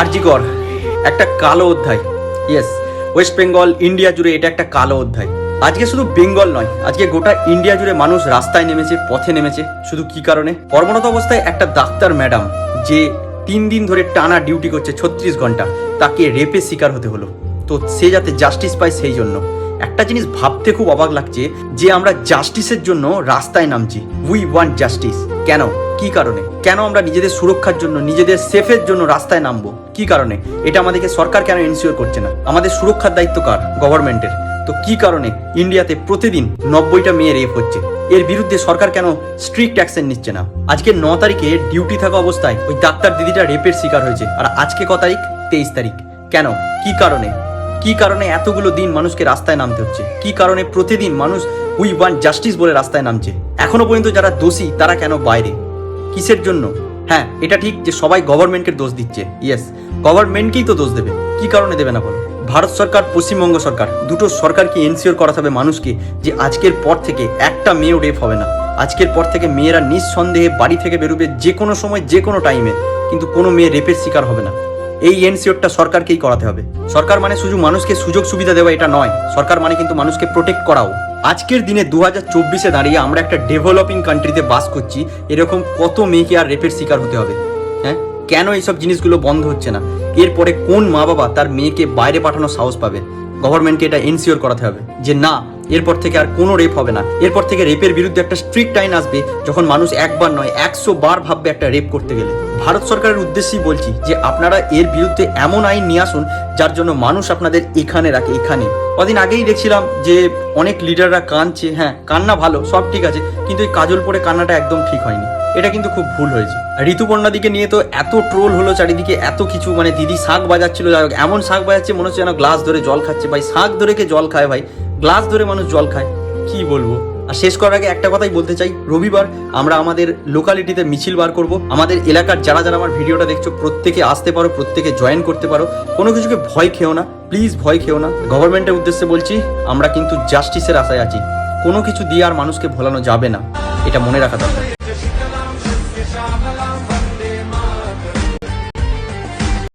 আরজিকর একটা কালো অধ্যায়। ইয়েস ওয়েস্ট বেঙ্গল ইন্ডিয়া জুড়ে এটা একটা কালো অধ্যায়। আজকে শুধু বেঙ্গল নয়, আজকে গোটা ইন্ডিয়া জুড়ে মানুষ রাস্তায় নেমেছে, পথে নেমেছে। শুধু কি কারণে? কর্মরত অবস্থায় একটা ডাক্তার ম্যাডাম, যে তিন দিন ধরে টানা ডিউটি করছে ছত্রিশ ঘণ্টা, তাকে রেপের শিকার হতে হলো। তো সে যাতে জাস্টিস পায় সেই জন্য। একটা জিনিস ভাবতে খুব অবাক লাগছে যে আমরা জাস্টিসের জন্য রাস্তায় নামছি। উই ওয়ান্ট জাস্টিস কেন? কি কারণে? কেন আমরা নিজেদের সুরক্ষার জন্য, নিজেদের সেফের জন্য রাস্তায় নামবো? কি কারণে? এটা আমাদেরকে সরকার কেন এনশিওর করছে না? আমাদের সুরক্ষার দায়িত্ব কার? গভর্নমেন্টের তো কি কারণে ইন্ডিয়াতে প্রতিদিন নব্বইটা মেয়ে রেপ হচ্ছে? এর বিরুদ্ধে সরকার কেন স্ট্রিক্ট অ্যাকশন নিচ্ছে না? আজকে ন তারিখে ডিউটি থাকা অবস্থায় ওই ডাক্তার দিদিটা রেপের শিকার হয়েছে। আর আজকে ক তারিখ? তেইশ তারিখ। কেন? কি কারণে? কি কারণে এতগুলো দিন মানুষকে রাস্তায় নামতে হচ্ছে? কি কারণে প্রতিদিন মানুষ উই ওয়ান্ট জাস্টিস বলে রাস্তায় নামছে? এখনও পর্যন্ত যারা দোষী, তারা কেন বাইরে? কিসের জন্য? হ্যাঁ এটা ঠিক যে সবাই গভর্নমেন্টকে দোষ দিচ্ছে। ইয়েস গভর্নমেন্টকেই তো দোষ দেবে। কি কারণে দেবে না বলো? ভারত সরকার, পশ্চিমবঙ্গ সরকার, দুটো সরকারকে এনসিওর করাতে হবে মানুষকে যে আজকের পর থেকে একটা মেয়েও রেপ হবে না। আজকের পর থেকে মেয়েরা নিঃসন্দেহে বাড়ি থেকে বেরোবে যে কোনো সময় যে কোনো টাইমে কিন্তু কোনো মেয়ে রেপের শিকার হবে না। এই এনসিওরটা সরকারকেই করাতে হবে। সরকার মানে শুধু মানুষকে সুযোগ সুবিধা দেওয়া, এটা নয়। সরকার মানে কিন্তু মানুষকে প্রোটেক্ট করাও। আজকের দিনে দু হাজার চব্বিশে দাঁড়িয়ে আমরা একটা ডেভেলপিং কান্ট্রিতে বাস করছি, এরকম কত মেয়েকে আর রেপের শিকার হতে হবে? হ্যাঁ? কেন এইসব জিনিসগুলো বন্ধ হচ্ছে না? এরপরে কোন মা বাবা তার মেয়েকে বাইরে পাঠানোর সাহস পাবে? গভর্নমেন্টকে এটা এনসিওর করাতে হবে যে না এরপর থেকে আর কোনো রেপ হবে না। এরপর থেকে রেপের বিরুদ্ধে একটা স্ট্রিক্ট আইন আসবে যখন মানুষ একবার নয় একশো বার ভাববে একটা রেপ করতে গেলে। ভারত সরকারের উদ্দেশ্যেই বলছি যে আপনারা এর বিরুদ্ধে এমন আইন নিয়ে আসুন যার জন্য মানুষ আপনাদের এখানে রাখে এখানে। কদিন আগেই দেখছিলাম যে অনেক লিডাররা কাঁদছে হ্যাঁ কান্না ভালো সব ঠিক আছে কিন্তু এই কাজল পরে কান্নাটা একদম ঠিক হয়নি। এটা কিন্তু খুব ভুল হয়েছে। ঋতুপর্ণা দিকে নিয়ে তো এত ট্রোল হলো চারিদিকে এত কিছু মানে দিদি শাক বাজাচ্ছিল যাই হোক, এমন শাক বাজাচ্ছে মনে হচ্ছে যেন গ্লাস ধরে জল খাচ্ছে। ভাই শাক ধরে কে জল খায় ভাই? গ্লাস ধরে মানুষ জল খায়। কি বলব? আর শেষ করার আগে একটা কথাই বলতে চাই। রবিবার আমরা আমাদের লোকালিটিতে মিছিল বার করব। আমাদের এলাকার যারা যারা আমার ভিডিওটা দেখছ প্রত্যেকে আসতে পারো প্রত্যেকে জয়েন করতে পারো। কোনো কিছুকে ভয় খেও না। প্লিজ ভয় খেও না। গভর্নমেন্টের উদ্দেশ্যে বলছি আমরা কিন্তু জাস্টিসের আশায় আছি। কোনো কিছু দিয়ে আর মানুষকে ভোলানো যাবে না। এটা মনে রাখা দরকার।